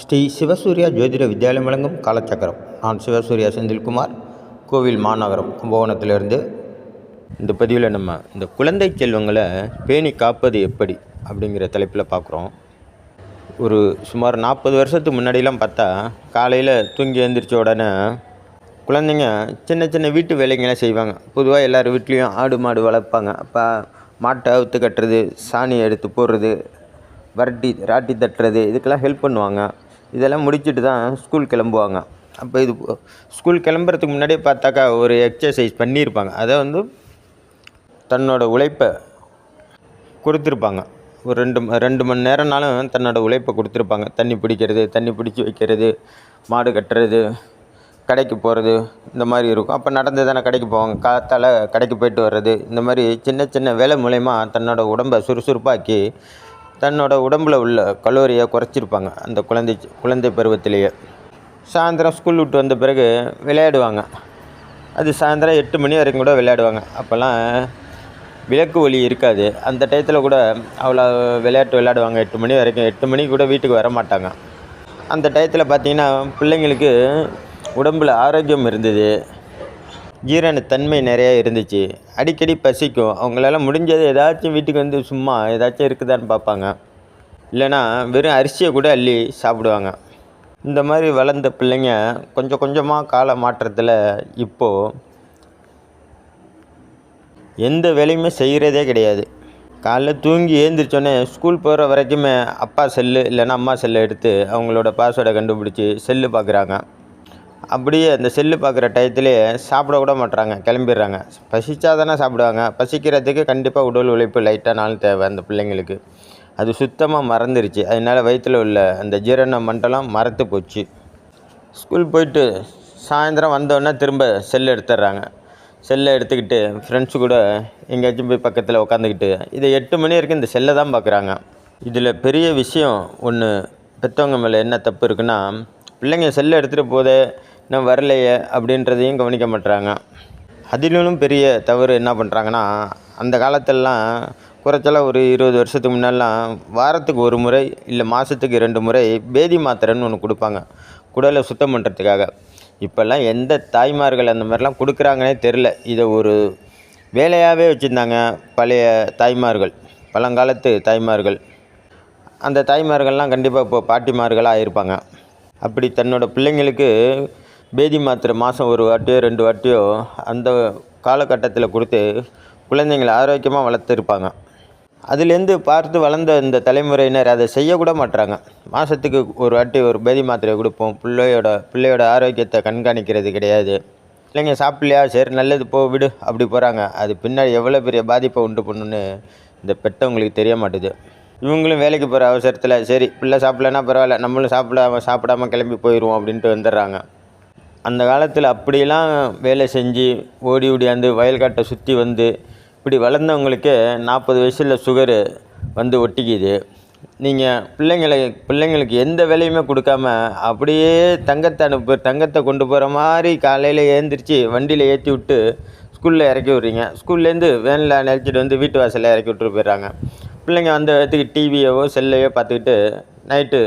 ஸ்ரீ சிவசூர்யா ஜோதிட வித்யாலயம் வழங்கும் காலச்சக்கரம். நான் சிவசூர்யா செந்தில்குமார். கோவில் மாநகரம் கும்பகோணத்திலிருந்து இந்த பதிவில் நம்ம இந்த குழந்தை செல்வங்களை பேணி காப்பது எப்படி அப்படிங்கிற தலைப்பில் பார்க்குறோம் ஒரு சுமார் நாற்பது வருஷத்துக்கு முன்னாடிலாம் பார்த்தா காலையில் தூங்கி எழுந்திரிச்ச உடனே குழந்தைங்க சின்ன சின்ன வீட்டு வேலைங்களாம் செய்வாங்க. பொதுவாக எல்லார் வீட்லேயும் ஆடு மாடு வளர்ப்பாங்க. அப்போ மாட்டை அவுத்து கட்டுறது சாணி எடுத்து போடுறது வரட்டி ராட்டி தட்டுறது இதுக்கெல்லாம் ஹெல்ப் பண்ணுவாங்க. இதெல்லாம் முடிச்சுட்டு தான் ஸ்கூல் கிளம்புவாங்க. அப்போ இது ஸ்கூல் கிளம்புறதுக்கு முன்னாடியே பார்த்தாக்கா ஒரு எக்ஸசைஸ் பண்ணியிருப்பாங்க. அதை வந்து தன்னோட உழைப்பை கொடுத்துருப்பாங்க. ஒரு ரெண்டு ம- ரெண்டு மணி நேரம்னாலும் தன்னோட உழைப்பை கொடுத்துருப்பாங்க. தண்ணி பிடிக்கிறது தண்ணி பிடிச்சி வைக்கிறது மாடு கட்டுறது கடைக்கு போகிறது இந்த மாதிரி இருக்கும். அப்போ நடந்து தானே கடைக்கு போவாங்க. காத்தால் கடைக்கு போயிட்டு வர்றது இந்த மாதிரி சின்ன சின்ன வேலை மூலயமா தன்னோட உடம்பை சுறுசுறுப்பாக்கி தன்னோட உடம்புல உள்ள கலோரியை குறைச்சிருப்பாங்க. அந்த குழந்தை குழந்தை பருவத்திலேயே. சாயந்தரம் ஸ்கூல் விட்டு வந்த பிறகு விளையாடுவாங்க. அது சாயந்தரம் எட்டு மணி வரைக்கும் கூட விளையாடுவாங்க. அப்போல்லாம் விளக்கு ஒலி இருக்காது. அந்த டயத்தில் கூட அவ்வளோ விளையாட்டு விளையாடுவாங்க. எட்டு மணி வரைக்கும் எட்டு மணிக்கு கூட வீட்டுக்கு வர மாட்டாங்க. அந்த டயத்தில் பார்த்தீங்கன்னா பிள்ளைங்களுக்கு உடம்பில் ஆரோக்கியம் இருந்தது. ஜீரணத்தன்மை நிறையா இருந்துச்சு. அடிக்கடி பசிக்கும். அவங்களால முடிஞ்சது ஏதாச்சும் வீட்டுக்கு வந்து சும்மா ஏதாச்சும் இருக்குதான்னு பார்ப்பாங்க. இல்லைன்னா வெறும் அரிசியை கூட அள்ளி சாப்பிடுவாங்க. இந்த மாதிரி வளர்ந்த பிள்ளைங்க கொஞ்சம் கொஞ்சமாக கால மாற்றத்தில் இப்போது எந்த வேலையுமே செய்கிறதே கிடையாது. காலைல தூங்கி ஏந்திரிச்சோன்னே ஸ்கூல் போகிற வரைக்குமே அப்பா செல்லு இல்லைன்னா அம்மா செல்லை எடுத்து அவங்களோட பாஸ்வேர்டை கண்டுபிடிச்சி செல்லு பார்க்குறாங்க. அப்படியே அந்த செல்லு பார்க்குற டயத்துலேயே சாப்பிட கூட கிளம்பிடுறாங்க. பசிச்சா தானே சாப்பிடுவாங்க. பசிக்கிறதுக்கு கண்டிப்பாக உடல் உழைப்பு லைட்டாக நாள் தேவை அந்த பிள்ளைங்களுக்கு. அது சுத்தமாக மறந்துருச்சு. அதனால் வயிற்றில் உள்ள அந்த ஜீரண மண்டலம் மறத்து போச்சு. ஸ்கூல் போயிட்டு சாயந்தரம் வந்தோடனே திரும்ப செல் எடுத்துடுறாங்க. செல்லை எடுத்துக்கிட்டு ஃப்ரெண்ட்ஸு கூட எங்கேயாச்சும் போய் பக்கத்தில் உட்காந்துக்கிட்டு இதை எட்டு மணி வரைக்கும் இந்த செல்லை தான் பார்க்குறாங்க. இதில் பெரிய விஷயம் ஒன்று பெற்றவங்க மேலே என்ன தப்பு இருக்குன்னா பிள்ளைங்க செல்லை எடுத்துகிட்டு போதே இன்னும் வரலையே அப்படின்றதையும் கவனிக்க மாட்றாங்க. அதிலும் பெரிய தவறு என்ன பண்ணுறாங்கன்னா அந்த காலத்திலலாம் குறைச்சலாக ஒரு இருபது வருஷத்துக்கு முன்னாடிலாம் வாரத்துக்கு ஒரு முறை இல்லை மாதத்துக்கு ரெண்டு முறை பேதி மாத்திரைன்னு ஒன்று கொடுப்பாங்க. குடலை சுத்தம் பண்ணுறதுக்காக இப்போல்லாம் எந்த தாய்மார்கள் அந்த மாதிரிலாம் கொடுக்குறாங்கன்னே தெரில இதை ஒரு வேலையாகவே வச்சுருந்தாங்க பழைய தாய்மார்கள் பழங்காலத்து தாய்மார்கள். அந்த தாய்மார்கள்லாம் கண்டிப்பாக இப்போ பாட்டிமார்களாக இருப்பாங்க அப்படி தன்னோட பிள்ளைங்களுக்கு பேதி மாத்திரை மாதம் ஒரு வாட்டியோ ரெண்டு வாட்டியோ அந்த காலகட்டத்தில் கொடுத்து குழந்தைங்களை ஆரோக்கியமாக வளர்த்துருப்பாங்க. அதுலேருந்து பார்த்து வளர்ந்த இந்த தலைமுறையினர் அதை செய்யக்கூட மாட்டுறாங்க மாதத்துக்கு ஒரு வாட்டி ஒரு பேதி மாத்திரை கொடுப்போம். பிள்ளையோட பிள்ளையோட ஆரோக்கியத்தை கண்காணிக்கிறது கிடையாது. பிள்ளைங்க சாப்பிட்லையா? சரி நல்லது போ விடு அப்படி போகிறாங்க அது பின்னாடி எவ்வளோ பெரிய பாதிப்பை உண்டு பண்ணுன்னு இந்த பெற்றவங்களுக்கு தெரிய மாட்டுது. இவங்களும் வேலைக்கு போகிற அவசரத்தில் சரி பிள்ளை சாப்பிட்லன்னா பரவாயில்ல நம்மளும் சாப்பிடாம சாப்பிடாம கிளம்பி போயிடுவோம் அப்படின்ட்டு வந்துடுறாங்க. அந்த காலத்தில் அப்படியெல்லாம் வேலை செஞ்சு ஓடி ஓடியாந்து வயல்காட்டை சுற்றி வந்து இப்படி வளர்ந்தவங்களுக்கு நாற்பது வயசில் சுகரு வந்து ஒட்டிக்குது. நீங்கள் பிள்ளைங்களை பிள்ளைங்களுக்கு எந்த வேலையுமே கொடுக்காம அப்படியே தங்கத்தை அனுப்பு தங்கத்தை கொண்டு போகிற மாதிரி காலையில் ஏந்திரிச்சு வண்டியில் ஏற்றி விட்டு ஸ்கூலில் இறக்கி விட்றீங்க. ஸ்கூல்லேருந்து வேனில் நினச்சிட்டு வந்து வீட்டு வாசலில் இறக்கி விட்டுட்டு போயிடுறாங்க. பிள்ளைங்க வந்த இடத்துக்கு டிவியவோ செல்லையோ பார்த்துக்கிட்டு நைட்டு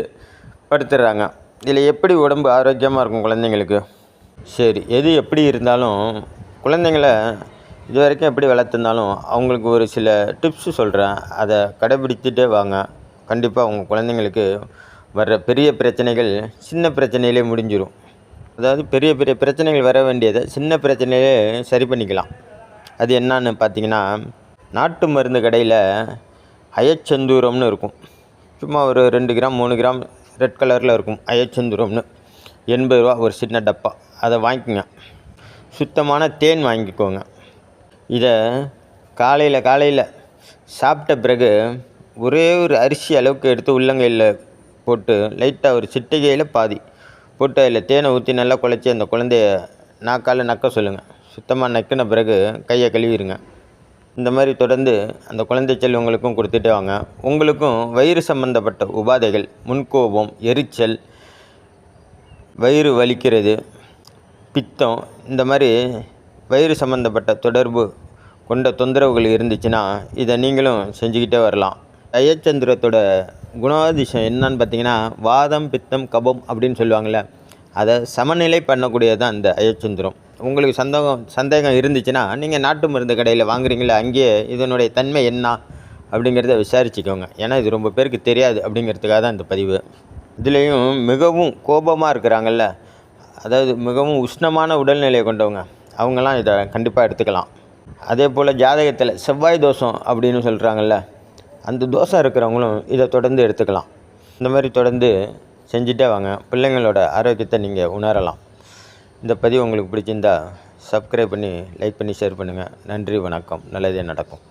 படுத்துடுறாங்க. இதில் எப்படி உடம்பு ஆரோக்கியமாக இருக்கும் குழந்தைங்களுக்கு? சரி எது எப்படி இருந்தாலும் குழந்தைங்கள இது வரைக்கும் எப்படி வளர்த்துருந்தாலும் அவங்களுக்கு ஒரு சில டிப்ஸு சொல்கிறேன் அதை கடைபிடித்துட்டே வாங்க. கண்டிப்பாக உங்கள் குழந்தைங்களுக்கு வர்ற பெரிய பிரச்சனைகள் சின்ன பிரச்சனையிலே முடிஞ்சிடும் அதாவது பெரிய பெரிய பிரச்சனைகள் வர வேண்டியதை சின்ன பிரச்சனையிலே சரி பண்ணிக்கலாம். அது என்னான்னு பார்த்தீங்கன்னா நாட்டு மருந்து கடையில் அயச்சந்தூரம்னு இருக்கும். சும்மா ஒரு ரெண்டு கிராம் மூணு கிராம் ரெட் கலரில் இருக்கும். அயச்சந்தூரம்னு. எண்பது ரூபா ஒரு சின்ன டப்பா. அதை வாங்கிக்கோங்க. சுத்தமான தேன் வாங்கிக்கோங்க. இதை காலையில் காலையில் சாப்பிட்ட பிறகு ஒரே ஒரு அரிசி அளவுக்கு எடுத்து உள்ளங்கையில் போட்டு லைட்டாக ஒரு சிட்டிகையில் பாதி போட்டு அதில் தேனை ஊற்றி நல்லா குழச்சி அந்த குழந்தைய நாக்கால் நக்க சொல்லுங்கள் சுத்தமாக நக்கின பிறகு கையை கழுவிடுங்க. இந்த மாதிரி தொடர்ந்து அந்த குழந்தை செல்வங்களுக்கும் கொடுத்துட்டே வாங்க. உங்களுக்கும் வயிறு சம்பந்தப்பட்ட உபாதைகள் முன்கோபம் எரிச்சல் வயிறு வலிக்கிறது பித்தம் இந்த மாதிரி வயிறு சம்மந்தப்பட்ட தொடர்பு கொண்ட தொந்தரவுகள் இருந்துச்சுன்னா இதை நீங்களும் செஞ்சுக்கிட்டே வரலாம். அயச்சந்திரத்தோட குணாதிசயம் என்னன்னு பார்த்தீங்கன்னா வாதம் பித்தம் கபம் அப்படின்னு சொல்லுவாங்கள்ல அதை சமநிலை பண்ணக்கூடியது தான் இந்த அயச்சந்திரம் உங்களுக்கு சந்தேகம் சந்தேகம் இருந்துச்சுன்னா நீங்கள் நாட்டு மருந்து கடையில் வாங்குறீங்களா அங்கேயே இதனுடைய தன்மை என்ன அப்படிங்கிறத விசாரிச்சுக்கோங்க. ஏன்னா இது ரொம்ப பேருக்கு தெரியாது அப்படிங்கிறதுக்காக தான் இந்த பதிவு. இதுலேயும் மிகவும் கோபமாக இருக்கிறாங்கல்ல அதாவது மிகவும் உஷ்ணமான உடல்நிலையை கொண்டவங்க. அவங்கெல்லாம் இதை கண்டிப்பாக எடுத்துக்கலாம். அதே போல் ஜாதகத்தில் செவ்வாய் தோஷம் அப்படின்னு சொல்கிறாங்கல்ல அந்த தோஷம் இருக்கிறவங்களும் இதை தொடர்ந்து எடுத்துக்கலாம். இந்த மாதிரி தொடர்ந்து செஞ்சுட்டே வாங்க. பிள்ளைங்களோட ஆரோக்கியத்தை நீங்கள் உணரலாம். இந்த பதிவு உங்களுக்கு பிடிச்சிருந்தா சப்ஸ்கிரைப் பண்ணி லைக் பண்ணி ஷேர் பண்ணுங்கள் நன்றி வணக்கம். நல்லதே நடக்கும்.